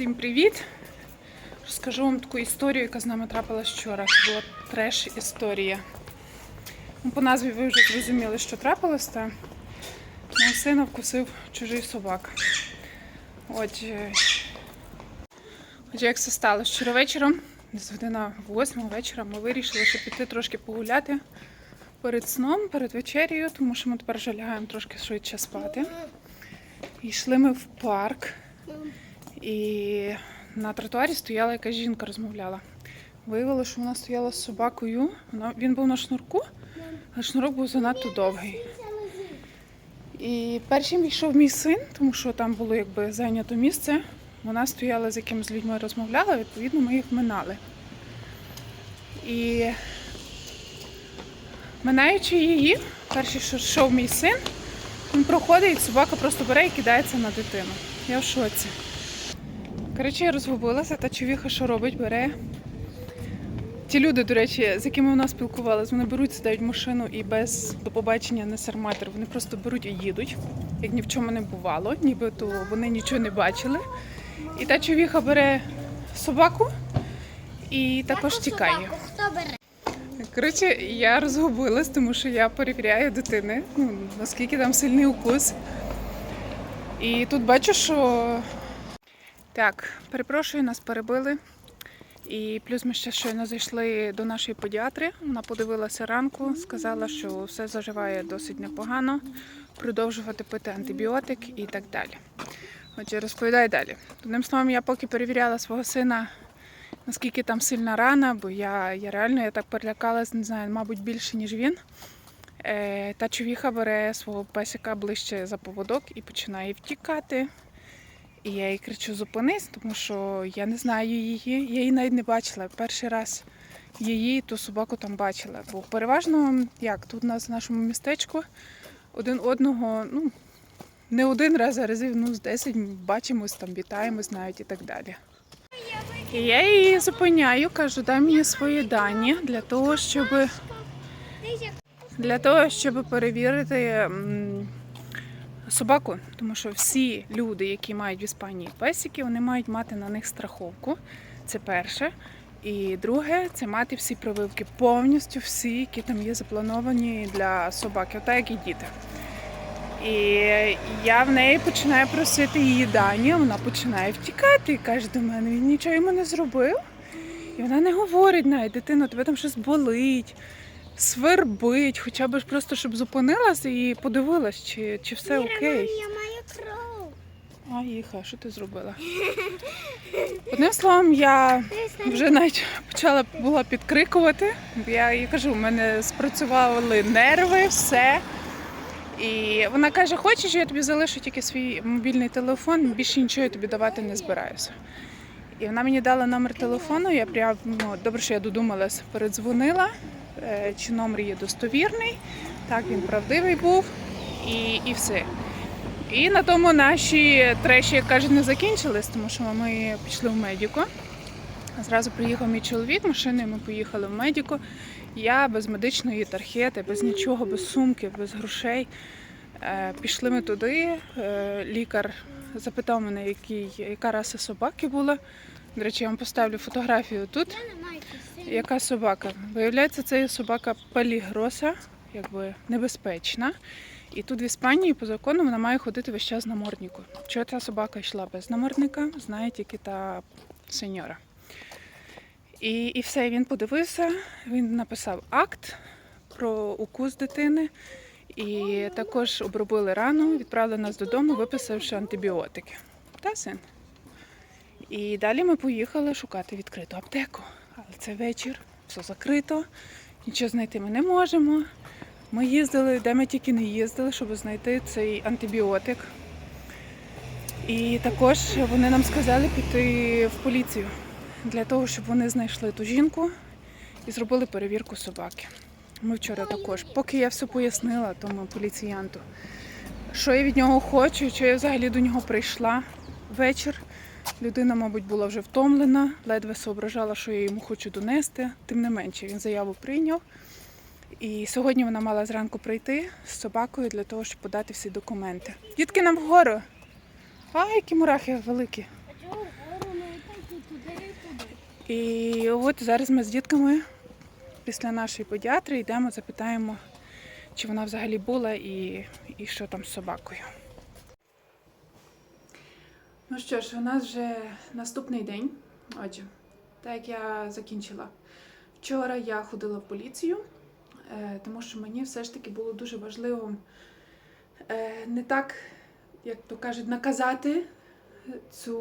Всім привіт! Розкажу вам таку історію, яка з нами трапилась вчора. Це була треш-історія. Ну, по назві ви вже зрозуміли, що трапилось, та мого сина вкусив чужий собак. Отже, отже, як це сталося? Вчора вечором, десь година 8 вечора, ми вирішили, що піти трошки погуляти перед сном, перед вечерею, тому що ми тепер вже лягаємо трошки швидше спати. І йшли ми в парк. І на тротуарі стояла якась жінка, розмовляла. Виявилося, що вона стояла з собакою. Вона, він був на шнурку, а шнурок був занадто довгий. І першим йшов мій син, тому що там було якби зайнято місце. Вона стояла з якимись людьми розмовляла, відповідно, ми їх минали. І минаючи її, перший, що йшов мій син, він проходить, собака просто бере і кидається на дитину. Я в шоці. Коротше, я розгубилася, та човіха, що робить, бере. Ті люди, до речі, з якими вона спілкувалася, вони беруть, сідають в машину і без до побачення не сарматер. Вони просто беруть і їдуть, як ні в чому не бувало, нібито вони нічого не бачили. І та човіха бере собаку і також тікає. Коротше, я розгубилась, тому що я перевіряю дитини, ну, наскільки там сильний укус. І тут бачу, що так, перепрошую, нас перебили. І плюс ми ще щойно зайшли до нашої педіатри. Вона подивилася ранку, сказала, що все заживає досить непогано, продовжувати пити антибіотик і так далі. Отже, розповідаю далі. Одним словом, я поки перевіряла свого сина наскільки там сильна рана, бо я, я реально я так перелякалась, не знаю, мабуть, більше, ніж він. Е, та човіха бере свого песика ближче за поводок і починає втікати. І я їй кричу: зупинись, тому що я не знаю її, я її навіть не бачила. Перший раз її, ту собаку там бачила. Бо переважно, як тут у нас в нашому містечку, один одного, ну, не один раз, а разів ну, з 10 бачимось, там вітаємось навіть і так далі. І я її зупиняю, кажу, дай мені свої дані для того, щоб для того, щоб перевірити собаку. Тому що всі люди, які мають в Іспанії песики, вони мають мати на них страховку. Це перше. І друге, це мати всі прививки, повністю всі, які там є заплановані для собаки, отак як і діти. І я в неї починаю просити її дані, вона починає втікати і каже до мене, він нічого йому не зробив. І вона не говорить навіть, дитино, тебе там щось болить, свербить, хоча б просто щоб зупинилася і подивилась, чи, чи все окей. Я маю кров. А, їха, що ти зробила? Одним словом, я вже навіть почала була підкрикувати. Я їй кажу, у мене спрацювали нерви, все. І вона каже: хочеш, я тобі залишу тільки свій мобільний телефон, більше нічого я тобі давати не збираюся. І вона мені дала номер телефону, я прям, ну, добре, що я додумалась, передзвонила, чи номер є достовірний, так, він правдивий був, і, і все. І на тому наші треші, як кажуть, не закінчились, тому що ми пішли в медіку. Зразу приїхав мій чоловік машиною, ми поїхали в медіку. Я без медичної тархети, без нічого, без сумки, без грошей. Е, Пішли ми туди. Е, Лікар запитав мене, який, яка раса собаки була. До речі, я вам поставлю фотографію тут. Яка собака? Виявляється, це собака палігроса, якби небезпечна. І тут в Іспанії по закону вона має ходити весь час з наморднику. Чого ця собака йшла без намордника, знає тільки та сеньора. І, і все, він подивився, він написав акт про укус дитини. І також обробили рану, відправили нас додому, виписавши антибіотики. Та син. І далі ми поїхали шукати відкриту аптеку. Але це вечір, все закрито, нічого знайти ми не можемо. Ми їздили, де ми тільки не їздили, щоб знайти цей антибіотик. І також вони нам сказали піти в поліцію для того, щоб вони знайшли ту жінку і зробили перевірку собаки. Ми вчора також, поки я все пояснила тому поліціянту, що я від нього хочу, що я взагалі до нього прийшла вечір. Людина, мабуть, була вже втомлена, ледве соображала, що я йому хочу донести. Тим не менше, він заяву прийняв. І сьогодні вона мала зранку прийти з собакою для того, щоб подати всі документи. Дітки нам вгору. А, які мурахи великі. І от зараз ми з дітками після нашої педіатри йдемо, запитаємо, чи вона взагалі була і, і що там з собакою. Ну що ж, у нас вже наступний день. Отже, так як я закінчила. Вчора я ходила в поліцію, е, тому що мені все ж таки було дуже важливо е, не так, як то кажуть, наказати цю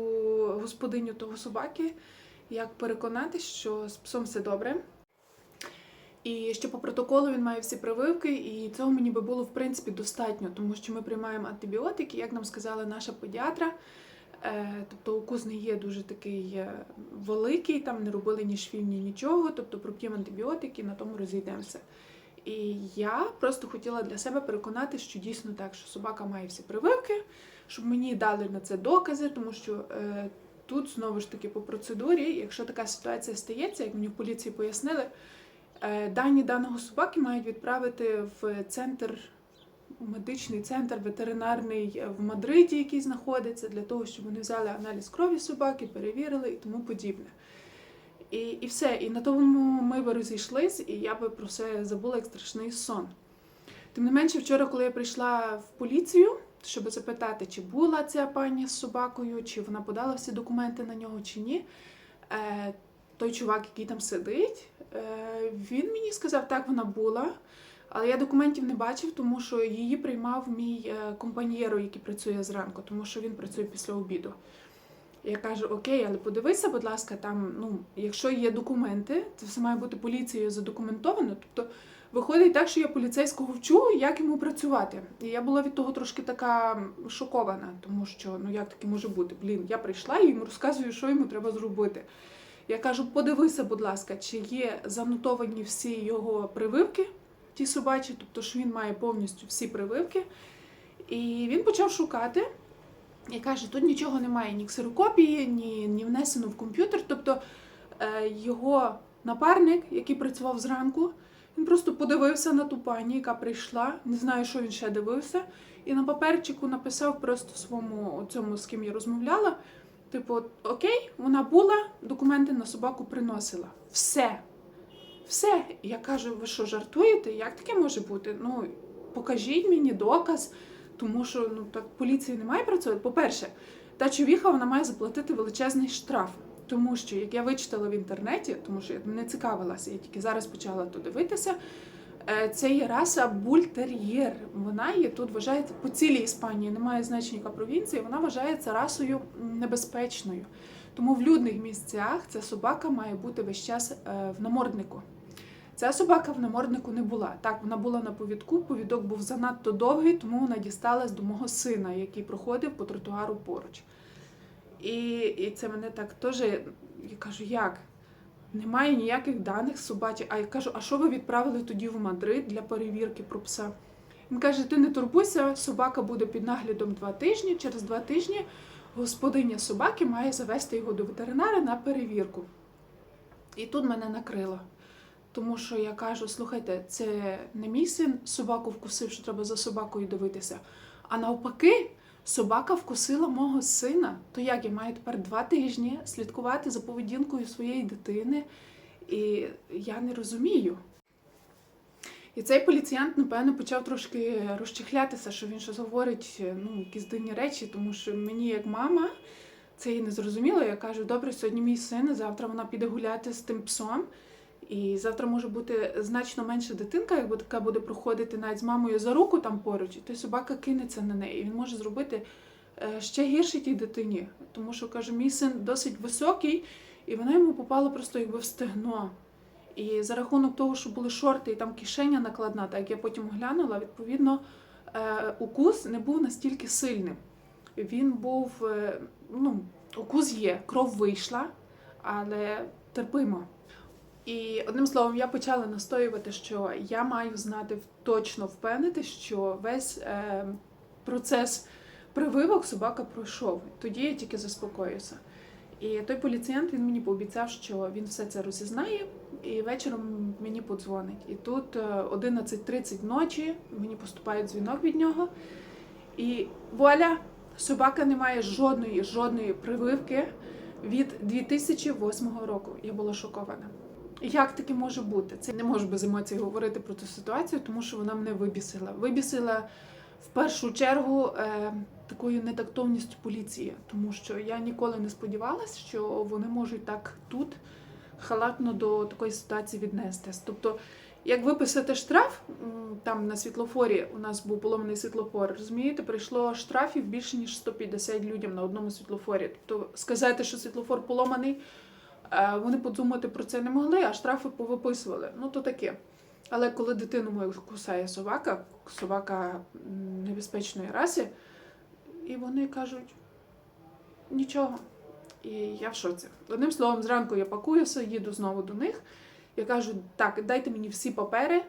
господиню того собаки, як переконатись, що з псом все добре. І що по протоколу він має всі прививки, і цього мені би було в принципі достатньо, тому що ми приймаємо антибіотики, як нам сказала наша педіатра. Е, Тобто укус не є дуже такий е, великий, там не робили ні швів, ні нічого. Тобто проп'ємо антибіотики, на тому розійдемося. І я просто хотіла для себе переконати, що дійсно так, що собака має всі прививки, щоб мені дали на це докази, тому що е, тут знову ж таки по процедурі, якщо така ситуація стається, як мені в поліції пояснили, е, дані даного собаки мають відправити в центр медичний центр ветеринарний е, в Мадриді, який знаходиться, для того, щоб вони взяли аналіз крові собаки, перевірили і тому подібне. І, і все. І на тому ми би розійшлись, і я би про все забула як страшний сон. Тим не менше, вчора, коли я прийшла в поліцію, щоб запитати, чи була ця пані з собакою, чи вона подала всі документи на нього, чи ні. Е, той чувак, який там сидить, е, він мені сказав, так вона була. Але я документів не бачив, тому що її приймав мій е, компаньєро, який працює зранку, тому що він працює після обіду. Я кажу, окей, але подивися, будь ласка, там, ну, якщо є документи, це все має бути поліцією задокументовано. Тобто виходить так, що я поліцейського вчу, як йому працювати. І я була від того трошки така шокована, тому що ну як таке може бути? Блін, я прийшла і йому розказую, що йому треба зробити. Я кажу, подивися, будь ласка, чи є занотовані всі його прививки, ті собачі, тобто що він має повністю всі прививки. І він почав шукати і каже: тут нічого немає, ні ксерокопії, ні, ні внесено в комп'ютер. Тобто е, його напарник, який працював зранку, він просто подивився на ту пані, яка прийшла. Не знаю, що він ще дивився. І на паперчику написав просто своєму цьому, з ким я розмовляла. Типу, окей, вона була, документи на собаку приносила. Все. Все. Я кажу, ви що, жартуєте? Як таке може бути? Ну, покажіть мені доказ, тому що ну так поліції не має працювати. По-перше, та човіха вона має заплатити величезний штраф. Тому що, як я вичитала в інтернеті, тому що я не цікавилася, я тільки зараз почала то дивитися. е, Це є раса бультер'єр. Вона є тут вважається по цілій Іспанії, немає значення яка провінція. Вона вважається расою небезпечною. Тому в людних місцях ця собака має бути весь час е, в наморднику. Ця собака в наморднику не була. Так, вона була на повідку. Повідок був занадто довгий, тому вона дісталась до мого сина, який проходив по тротуару поруч. І, і це мене так теж. Я кажу, як? Немає ніяких даних собачих. А я кажу, а що ви відправили тоді в Мадрид для перевірки про пса? Він каже: ти не турбуйся, собака буде під наглядом два тижні. Через два тижні господиня собаки має завести його до ветеринара на перевірку. І тут мене накрило. Тому що я кажу: слухайте, це не мій син собаку вкусив, що треба за собакою дивитися. А навпаки, собака вкусила мого сина. То як я маю тепер два тижні слідкувати за поведінкою своєї дитини? І я не розумію. І цей поліціянт, напевно, почав трошки розчихлятися, що він щось говорить, ну, якісь дивні речі, тому що мені, як мама, це і не зрозуміло. Я кажу, добре, сьогодні мій син, завтра вона піде гуляти з тим псом. І завтра може бути значно менша дитинка, якби така буде проходити навіть з мамою за руку там поруч, і той собака кинеться на неї. І він може зробити е, ще гірше тій дитині. Тому що каже, мій син досить високий, і вона йому попала просто якби в стегно. І за рахунок того, що були шорти і там кишеня накладна, так як я потім оглянула, відповідно, е, укус не був настільки сильним. Він був, е, ну, укус є, кров вийшла, але терпимо. І одним словом, я почала настоювати, що я маю знати точно впевнити, що весь е, процес прививок собака пройшов. Тоді я тільки заспокоюся. І той поліціянт він мені пообіцяв, що він все це розізнає, і вечором мені подзвонить. І тут е, 11.30 ночі мені поступає дзвінок від нього. І вуаля, собака не має жодної, жодної прививки. від 2008 року. Я була шокована. Як таке може бути? Це не можу без емоцій говорити про цю ситуацію, тому що вона мене вибісила. Вибісила в першу чергу е, такою нетактовністю поліції, тому що я ніколи не сподівалася, що вони можуть так тут халатно до такої ситуації віднестись. Тобто, як виписати штраф там на світлофорі, у нас був поломаний світлофор, розумієте, прийшло штрафів більше ніж 150 людям на одному світлофорі. Тобто сказати, що світлофор поломаний, вони подумати про це не могли, а штрафи повиписували. Ну то таке. Але коли дитину мою кусає собака, собака небезпечної раси, і вони кажуть нічого. І я в шоці. Одним словом, зранку я пакуюся, їду знову до них. Я кажу, так, дайте мені всі папери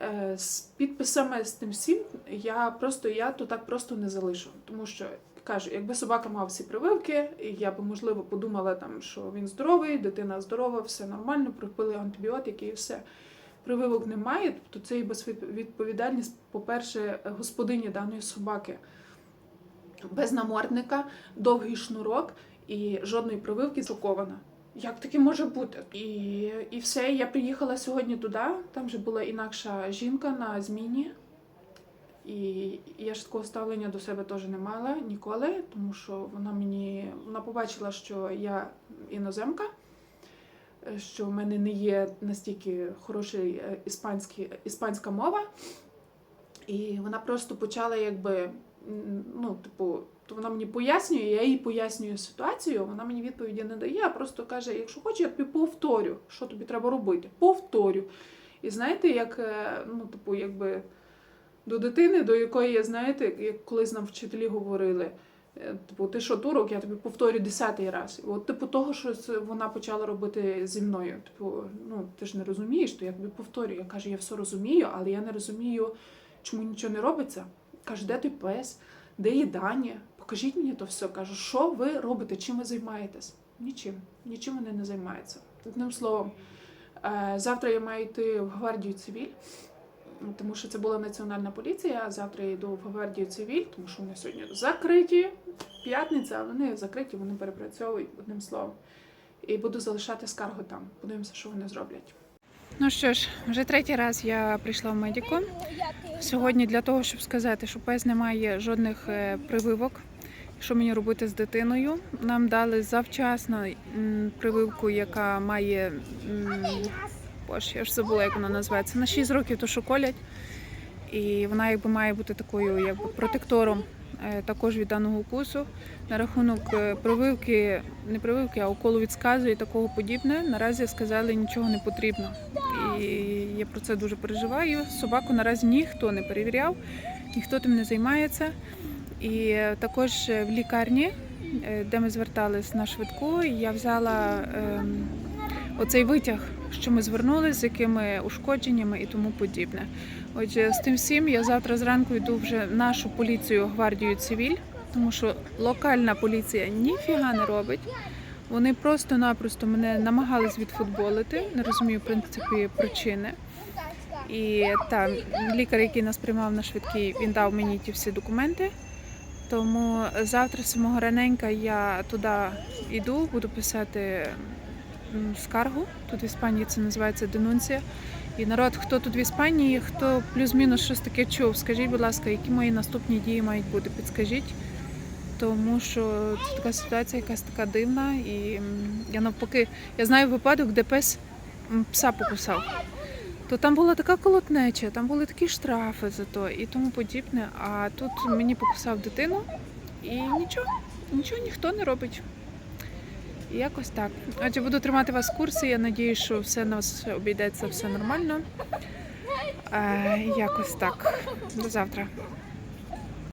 е, з підписами, з тим всім. Я просто я то так просто не залишу. Тому що кажу, якби собака мав всі прививки, я би можливо подумала там, що він здоровий, дитина здорова, все нормально, пропили антибіотики і все. Прививок немає, тобто це і безвідповідальність, по-перше, господині даної собаки. Без намордника, довгий шнурок і жодної прививки шокована. Як таке може бути? І, і все, я приїхала сьогодні туди, там вже була інакша жінка на зміні. І я ж такого ставлення до себе теж не мала ніколи, тому що вона мені вона побачила, що я іноземка, е, що в мене не є настільки хороший е, іспанський, іспанська мова. І вона просто почала якби, ну, типу, то вона мені пояснює, я їй пояснюю ситуацію, вона мені відповіді не дає, а просто каже: якщо хочеш, я тобі повторю, що тобі треба робити. Повторю. І знаєте, як, е, ну, типу, якби до дитини, до якої, знаєте, як колись нам вчителі говорили. е, Типу, ти що, турок, я тобі повторю десятий раз. От, типу, того, що вона почала робити зі мною. Типу, ну ти ж не розумієш, то я тобі повторюю. Я кажу, я все розумію, але я не розумію, чому нічого не робиться. Каже, де той пес, де їдання? Покажіть мені то все. Кажу, що ви робите, чим ви займаєтесь? Нічим, нічим вони не займаються. Одним словом, е, завтра я маю йти в гвардію цивіль, тому що це була національна поліція. А завтра я йду в гвардію цивіль, тому що вони сьогодні закриті. П'ятниця, а вони закриті, вони перепрацьовують одним словом. І буду залишати скаргу там. Подивимося, що вони зроблять. Ну що ж, вже третій раз я прийшла в медіку. Сьогодні для того, щоб сказати, що пес не має жодних е, прививок. Що мені робити з дитиною? Нам дали завчасно прививку, яка має. Боже, я ж забула, як вона називається. На 6 років то що колять. І вона якби має бути такою якби протектором е, також від даного укусу. На рахунок е, прививки, не прививки, а уколу від сказу і такого подібне. Наразі сказали, нічого не потрібно. І я про це дуже переживаю. Собаку наразі ніхто не перевіряв, ніхто тим не займається. І е, також в лікарні, де ми звертались на швидку, я взяла ем, оцей витяг, що ми звернулися, з якими ушкодженнями і тому подібне. Отже, з тим всім я завтра зранку йду вже в нашу поліцію гвардію цивіль, тому що локальна поліція ніфіга не робить. Вони просто-напросто мене намагались відфутболити, не розумію в причини. І там лікар, який нас приймав на швидкій, він дав мені ті всі документи. Тому завтра самого раненька я туди йду, буду писати скаргу. Тут в Іспанії це називається денунція. І народ, хто тут в Іспанії, хто плюс-мінус щось таке чув, скажіть, будь ласка, які мої наступні дії мають бути, підскажіть. Тому що це така ситуація якась така дивна. І я навпаки, я знаю випадок, де пес пса покусав. То там була така колотнеча, там були такі штрафи за то і тому подібне. А тут мені покусав дитину і нічого, нічого ніхто не робить. Якось так. Отже, буду тримати вас в курсі. Я надію, що все нас обійдеться все нормально. Е, якось так. До завтра.